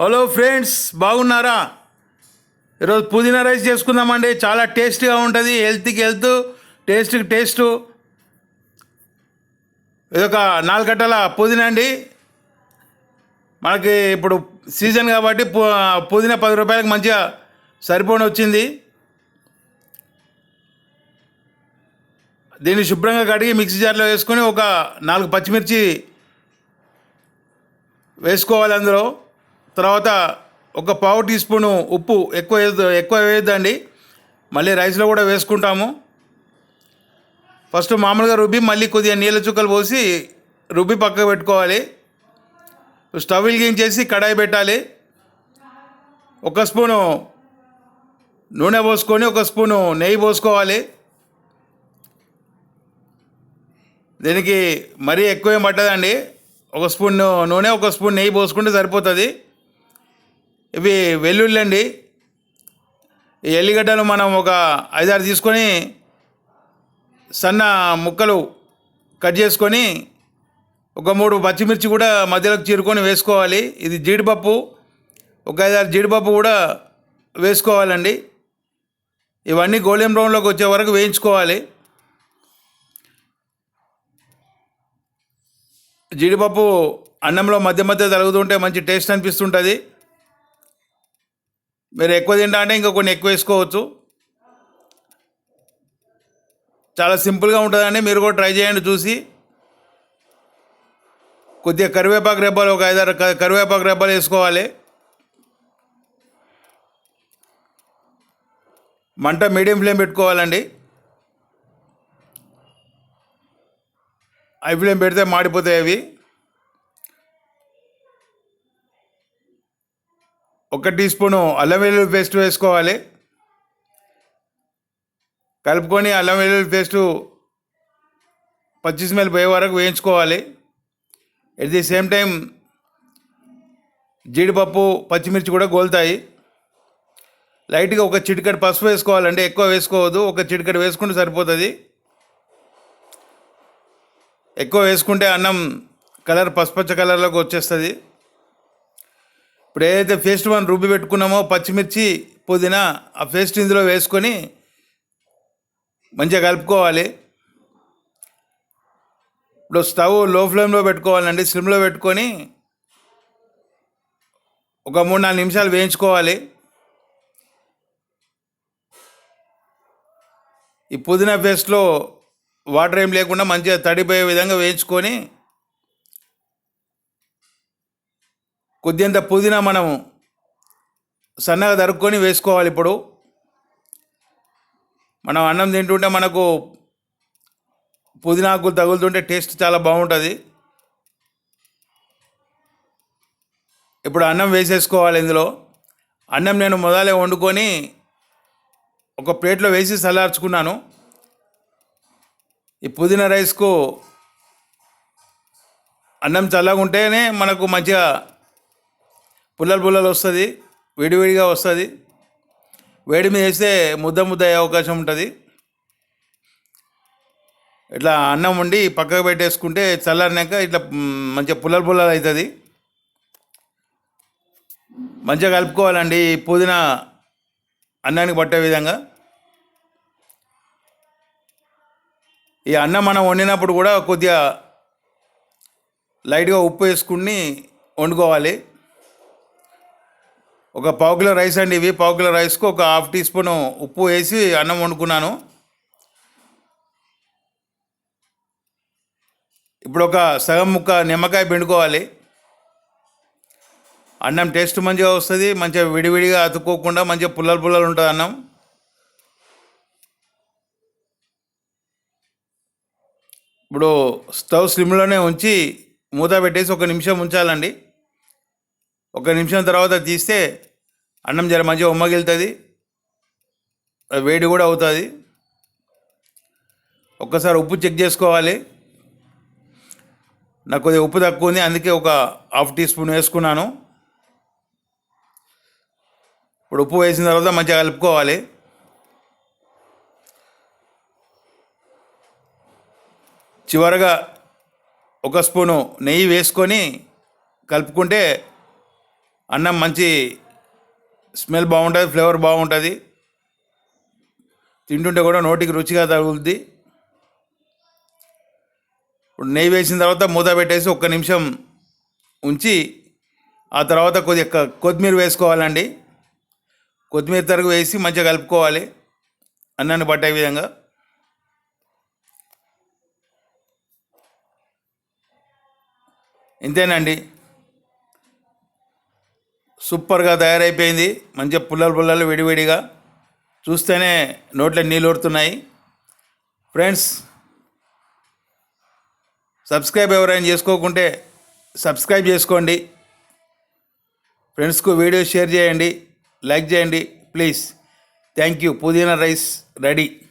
Hello friends బాగున్నారా? ఈరోజు పుదీనా రైస్ చేసుకుందామండి. చాలా టేస్టీగా ఉంటుంది హెల్త్కి హెల్త్ టేస్ట్కి టేస్ట్. ఇదొక నాలుగు గంటల పుదీనా అండి. మనకి ఇప్పుడు సీజన్ కాబట్టి పుదీనా పది రూపాయలకు మంచిగా సరిపోని వచ్చింది. దీన్ని శుభ్రంగా కడిగి మిక్సీ జార్లో వేసుకొని ఒక నాలుగు పచ్చిమిర్చి వేసుకోవాలి అందులో. తర్వాత ఒక పావు టీ స్పూను ఉప్పు ఎక్కువ ఎక్కువ వేయద్దండి. మళ్ళీ రైస్లో కూడా వేసుకుంటాము. ఫస్ట్ మామూలుగా రుబ్బి మళ్ళీ కొద్దిగా నీళ్ళ చుక్కలు పోసి రుబ్బి పక్కకు పెట్టుకోవాలి. స్టవ్ వెలిగించేసి కడాయి పెట్టాలి. ఒక స్పూను నూనె పోసుకొని ఒక స్పూను నెయ్యి పోసుకోవాలి. దీనికి మరీ ఎక్కువేం పట్టదండి. ఒక స్పూన్ నూనె ఒక స్పూన్ నెయ్యి పోసుకుంటే సరిపోతుంది. ఇవి వెల్లుల్లి అండి ఈ ఎల్లిగడ్డలు మనం ఒక ఐదారు తీసుకొని సన్న ముక్కలు కట్ చేసుకొని ఒక మూడు పచ్చిమిర్చి కూడా మధ్యలోకి చీరుకొని వేసుకోవాలి. ఇది జీడిపప్పు. ఒక ఐదారు జీడిపప్పు కూడా వేసుకోవాలండి. ఇవన్నీ గోల్డెన్ బ్రౌన్లోకి వచ్చే వరకు వేయించుకోవాలి. జీడిపప్పు అన్నంలో మధ్య మధ్య తలుగుతుంటే మంచి టేస్ట్ అనిపిస్తుంటుంది. మీరు ఎక్కువ తింటా అంటే ఇంకా కొన్ని ఎక్కువ వేసుకోవచ్చు. చాలా సింపుల్గా ఉంటుందండి. మీరు కూడా ట్రై చేయండి చూసి. కొద్దిగా కరివేపాకు రెబ్బలు ఒక ఐదారు కరివేపాకు రెబ్బలు వేసుకోవాలి. మంట మీడియం ఫ్లేమ్ పెట్టుకోవాలండి. హై ఫ్లేమ్ పెడితే మాడిపోతాయి అవి. ఒక టీ స్పూను అల్లం వెల్లుల్లి పేస్ట్ వేసుకోవాలి. కలుపుకొని అల్లం వెల్లుల్లి పేస్టు పచ్చి స్మెల్ పోయే వరకు వేయించుకోవాలి. ఎట్ ది సేమ్ టైం జీడిపప్పు పచ్చిమిర్చి కూడా గోలుతాయి. లైట్గా ఒక చిటికెడు పసుపు వేసుకోవాలండి ఎక్కువ వేసుకోవద్దు. ఒక చిటికెడు వేసుకుంటే సరిపోతుంది. ఎక్కువ వేసుకుంటే అన్నం కలర్ పసుపచ్చ కలర్లోకి వచ్చేస్తుంది. ఇప్పుడు ఏదైతే పేస్ట్ మనం రుబ్బి పెట్టుకున్నామో పచ్చిమిర్చి పుదీనా ఆ పేస్ట్ ఇందులో వేసుకొని మంచిగా కలుపుకోవాలి. ఇప్పుడు స్టవ్లో ఫ్లేమ్లో పెట్టుకోవాలండి. స్లిమ్లో పెట్టుకొని ఒక మూడు నాలుగు నిమిషాలు వేయించుకోవాలి. ఈ పుదీనా పేస్ట్లో వాటర్ ఏం లేకుండా మంచిగా తడిపోయే విధంగా వేయించుకొని కొద్దింత పుదీనా మనం సన్నగా తరుక్కొని వేసుకోవాలి ఇప్పుడు. మనం అన్నం తింటుంటే మనకు పుదీనాకులు తగులుతుంటే టేస్ట్ చాలా బాగుంటుంది. ఇప్పుడు అన్నం వేసేసుకోవాలి ఇందులో. అన్నం నేను మొదలే వండుకొని ఒక ప్లేట్లో వేసి చల్లార్చుకున్నాను. ఈ పుదీనా రైస్కు అన్నం చల్లగా ఉంటేనే మనకు మంచిగా పుల్లలు పుల్లలు వస్తుంది విడివిడిగా వస్తుంది. వేడి మీద వేస్తే ముద్ద ముద్ద అయ్యే అవకాశం ఉంటుంది. ఇట్లా అన్నం వండి పక్కకు పెట్టేసుకుంటే చల్లారినాక ఇట్లా మంచిగా పుల్లలు పుల్లలు అవుతుంది. మంచిగా కలుపుకోవాలండి పుదీనా అన్నానికి పట్టే విధంగా. ఈ అన్నం మనం వండినప్పుడు కూడా కొద్దిగా లైట్గా ఉప్పు వేసుకుని వండుకోవాలి. ఒక పావు కిలో రైస్ అండి ఇవి. పావు కిలో రైస్కు ఒక హాఫ్ టీ స్పూన్ ఉప్పు వేసి అన్నం వండుకున్నాను. ఇప్పుడు ఒక సగం ముక్క నిమ్మకాయ పిండుకోవాలి. అన్నం టేస్ట్ మంచిగా వస్తుంది మంచిగా విడివిడిగా అతుక్కోకుండా మంచిగా పుల్లలు పుల్లలు ఉంటుంది అన్నం. ఇప్పుడు స్టవ్ స్లిమ్లోనే ఉంచి మూత పెట్టేసి ఒక నిమిషం ఉంచాలండి. ఒక నిమిషం తర్వాత తీస్తే అన్నం జర మంచిగా ఉమ్మగిలుతుంది. వేడి కూడా అవుతుంది. ఒక్కసారి ఉప్పు చెక్ చేసుకోవాలి. నాకు కొద్దిగా ఉప్పు తక్కువ ఉంది అందుకే ఒక హాఫ్ టీ స్పూన్ వేసుకున్నాను. ఇప్పుడు ఉప్పు వేసిన తర్వాత మంచిగా కలుపుకోవాలి. చివరగా ఒక స్పూను నెయ్యి వేసుకొని కలుపుకుంటే అన్నం మంచి స్మెల్ బాగుంటుంది ఫ్లేవర్ బాగుంటుంది. తింటుంటే కూడా నోటికి రుచిగా తగులుద్ది. ఇప్పుడు నెయ్యి వేసిన తర్వాత మూత పెట్టేసి ఒక్క నిమిషం ఉంచి ఆ తర్వాత కొద్దిగా కొత్తిమీర వేసుకోవాలండి. కొత్తిమీర తరుగు వేసి మంచిగా కలుపుకోవాలి. అన్నాన్ని పట్టే విధంగా. ఇంతేనండి. సూపర్గా తయారైపోయింది. మంచిగా పుల్లలు పుల్లలు విడివిడిగా చూస్తేనే నోట్లో నీళ్ళు ఊరుతున్నాయి. ఫ్రెండ్స్ సబ్స్క్రైబ్ ఎవరైనా చేసుకోకుంటే సబ్స్క్రైబ్ చేసుకోండి. ఫ్రెండ్స్కు వీడియో షేర్ చేయండి. లైక్ చేయండి. ప్లీజ్. Thank you. పుదీనా రైస్ రెడీ.